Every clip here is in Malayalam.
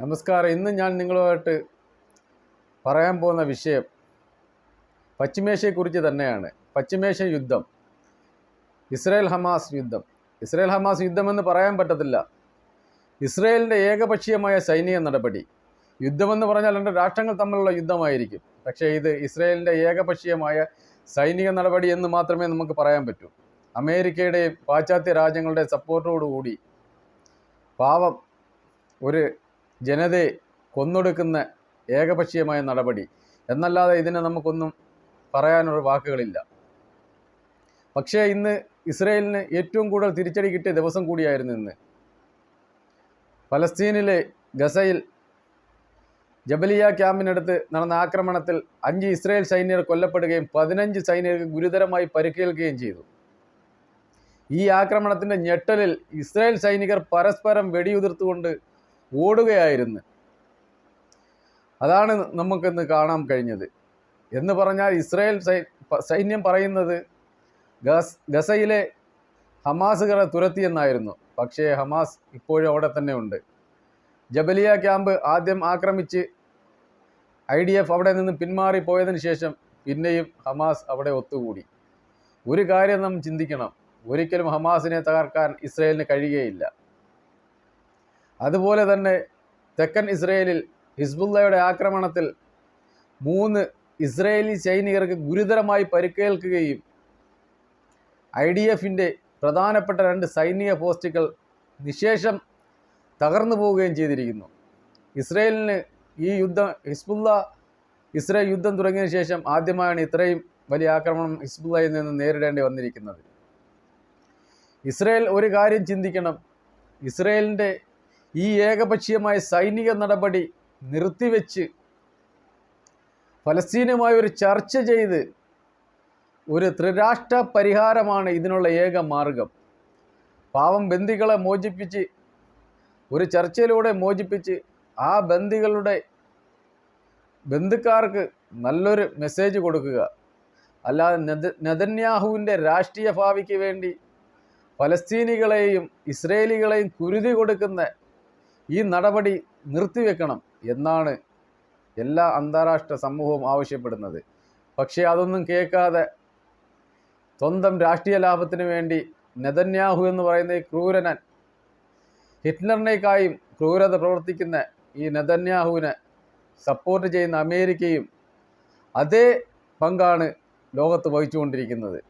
നമസ്കാരം. ഇന്ന് ഞാൻ നിങ്ങളുമായിട്ട് പറയാൻ പോകുന്ന വിഷയം പശ്ചിമേഷ്യയെക്കുറിച്ച് തന്നെയാണ്. പശ്ചിമേഷ്യ യുദ്ധം ഇസ്രായേൽ ഹമാസ് യുദ്ധം. ഇസ്രായേൽ ഹമാസ് യുദ്ധമെന്ന് പറയാൻ പറ്റത്തില്ല. ഇസ്രായേലിന്റെ ഏകപക്ഷീയമായ സൈനിക നടപടി. യുദ്ധമെന്ന് പറഞ്ഞാൽ രണ്ട് രാഷ്ട്രങ്ങൾ തമ്മിലുള്ള യുദ്ധമായിരിക്കും. പക്ഷേ ഇത് ഇസ്രായേലിന്റെ ഏകപക്ഷീയമായ സൈനിക നടപടി എന്ന് മാത്രമേ നമുക്ക് പറയാൻ പറ്റൂ. അമേരിക്കയുടെയും പാശ്ചാത്യ രാജ്യങ്ങളുടെയും സപ്പോർട്ടോടുകൂടി പാവം ഒരു ജനതയെ കൊന്നൊടുക്കുന്ന ഏകപക്ഷീയമായ നടപടി. എന്നല്ലാതെ ഇതിനെ നമുക്കൊന്നും പറയാനുള്ള വാക്കുകളില്ല. പക്ഷേ ഇന്ന് ഇസ്രയേലിന് ഏറ്റവും കൂടുതൽ തിരിച്ചടി കിട്ടിയ ദിവസം കൂടിയായിരുന്നു ഇന്ന്. ഫലസ്തീനിലെ ഗസയിൽ ജബലിയ ക്യാമ്പിനടുത്ത് നടന്ന ആക്രമണത്തിൽ അഞ്ച് ഇസ്രയേൽ സൈനികർ കൊല്ലപ്പെടുകയും പതിനഞ്ച് സൈനികർക്ക് ഗുരുതരമായി പരിക്കേൽക്കുകയും ചെയ്തു. ഈ ആക്രമണത്തിന്റെ ഞെട്ടലിൽ ഇസ്രായേൽ സൈനികർ പരസ്പരം വെടിയുതിർത്തുകൊണ്ട് ഓടുകയായിരുന്നു. അതാണ് നമുക്കിന്ന് കാണാൻ കഴിഞ്ഞത്. എന്ന് പറഞ്ഞാൽ ഇസ്രായേൽ സൈന്യം പറയുന്നത് ഗസ് ഗസയിലെ ഹമാസുകളെ തുരത്തിയെന്നായിരുന്നു. പക്ഷേ ഹമാസ് ഇപ്പോഴും അവിടെ തന്നെ ഉണ്ട്. ജബലിയ ക്യാമ്പ് ആദ്യം ആക്രമിച്ച് ഐ ഡി എഫ് അവിടെ നിന്ന് പിന്മാറിപ്പോയതിനു ശേഷം പിന്നെയും ഹമാസ് അവിടെ ഒത്തുകൂടി. ഒരു കാര്യം നാം ചിന്തിക്കണം. ഒരിക്കലും ഹമാസിനെ തകർക്കാൻ ഇസ്രയേലിന് കഴിയുകയില്ല. അതുപോലെ തന്നെ തെക്കൻ ഇസ്രയേലിൽ ഹിസ്ബുല്ലയുടെ ആക്രമണത്തിൽ മൂന്ന് ഇസ്രയേലി സൈനികർക്ക് ഗുരുതരമായി പരിക്കേൽക്കുകയും ഐ ഡി എഫിന്റെ പ്രധാനപ്പെട്ട രണ്ട് സൈനിക പോസ്റ്റുകൾ നിശേഷം തകർന്നു പോവുകയും ചെയ്തിരിക്കുന്നു. ഇസ്രയേലിന് ഈ യുദ്ധം ഹിസ്ബുല്ല ഇസ്രയേൽ യുദ്ധം തുടങ്ങിയ ശേഷം ആദ്യമായാണ് ഇത്രയും വലിയ ആക്രമണം ഹിസ്ബുല്ലയിൽ നിന്ന് നേരിടേണ്ടി വന്നിരിക്കുന്നത്. ഇസ്രയേൽ ഒരു കാര്യം ചിന്തിക്കണം. ഇസ്രയേലിന്റെ ഈ ഏകപക്ഷീയമായ സൈനിക നടപടി നിർത്തിവെച്ച് ഫലസ്തീനുമായി ഒരു ചർച്ച ചെയ്ത് ഒരു ത്രിരാഷ്ട്ര പരിഹാരമാണ് ഇതിനുള്ള ഏക മാർഗം. പാവം ബന്ദികളെ മോചിപ്പിച്ച് ഒരു ചർച്ചയിലൂടെ മോചിപ്പിച്ച് ആ ബന്ദികളുടെ ബന്ധുക്കാർക്ക് നല്ലൊരു മെസ്സേജ് കൊടുക്കുക. അല്ലാതെ നെത നെതന്യാഹുവിന്റെ രാഷ്ട്രീയ ഭാവിക്ക് വേണ്ടി ഫലസ്തീനികളെയും ഇസ്രേലികളെയും കുരുതി കൊടുക്കുന്ന ഈ നടപടി നിർത്തിവെക്കണം എന്നാണ് എല്ലാ അന്താരാഷ്ട്ര സമൂഹവും ആവശ്യപ്പെടുന്നത്. പക്ഷേ അതൊന്നും കേൾക്കാതെ സ്വന്തം രാഷ്ട്രീയ ലാഭത്തിന് വേണ്ടി നെതന്യാഹു എന്ന് പറയുന്ന ഈ ക്രൂരനൻ ഹിറ്റ്ലറിനേക്കായും ക്രൂരത പ്രവർത്തിക്കുന്ന ഈ നെതന്യാഹുവിനെ സപ്പോർട്ട് ചെയ്യുന്ന അമേരിക്കയും അതേ പങ്കാണ് ലോകത്ത് വഹിച്ചുകൊണ്ടിരിക്കുന്നത്.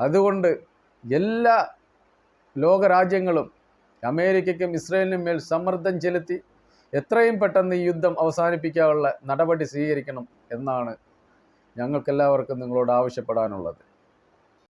അതുകൊണ്ട് എല്ലാ ലോകരാജ്യങ്ങളും അമേരിക്കയ്ക്കും ഇസ്രയേലിനും മേൽ സമ്മർദ്ദം ചെലുത്തി എത്രയും പെട്ടെന്ന് ഈ യുദ്ധം അവസാനിപ്പിക്കാനുള്ള നടപടി സ്വീകരിക്കണം എന്നാണ് ഞങ്ങൾക്കെല്ലാവർക്കും നിങ്ങളോട് ആവശ്യപ്പെടാനുള്ളത്.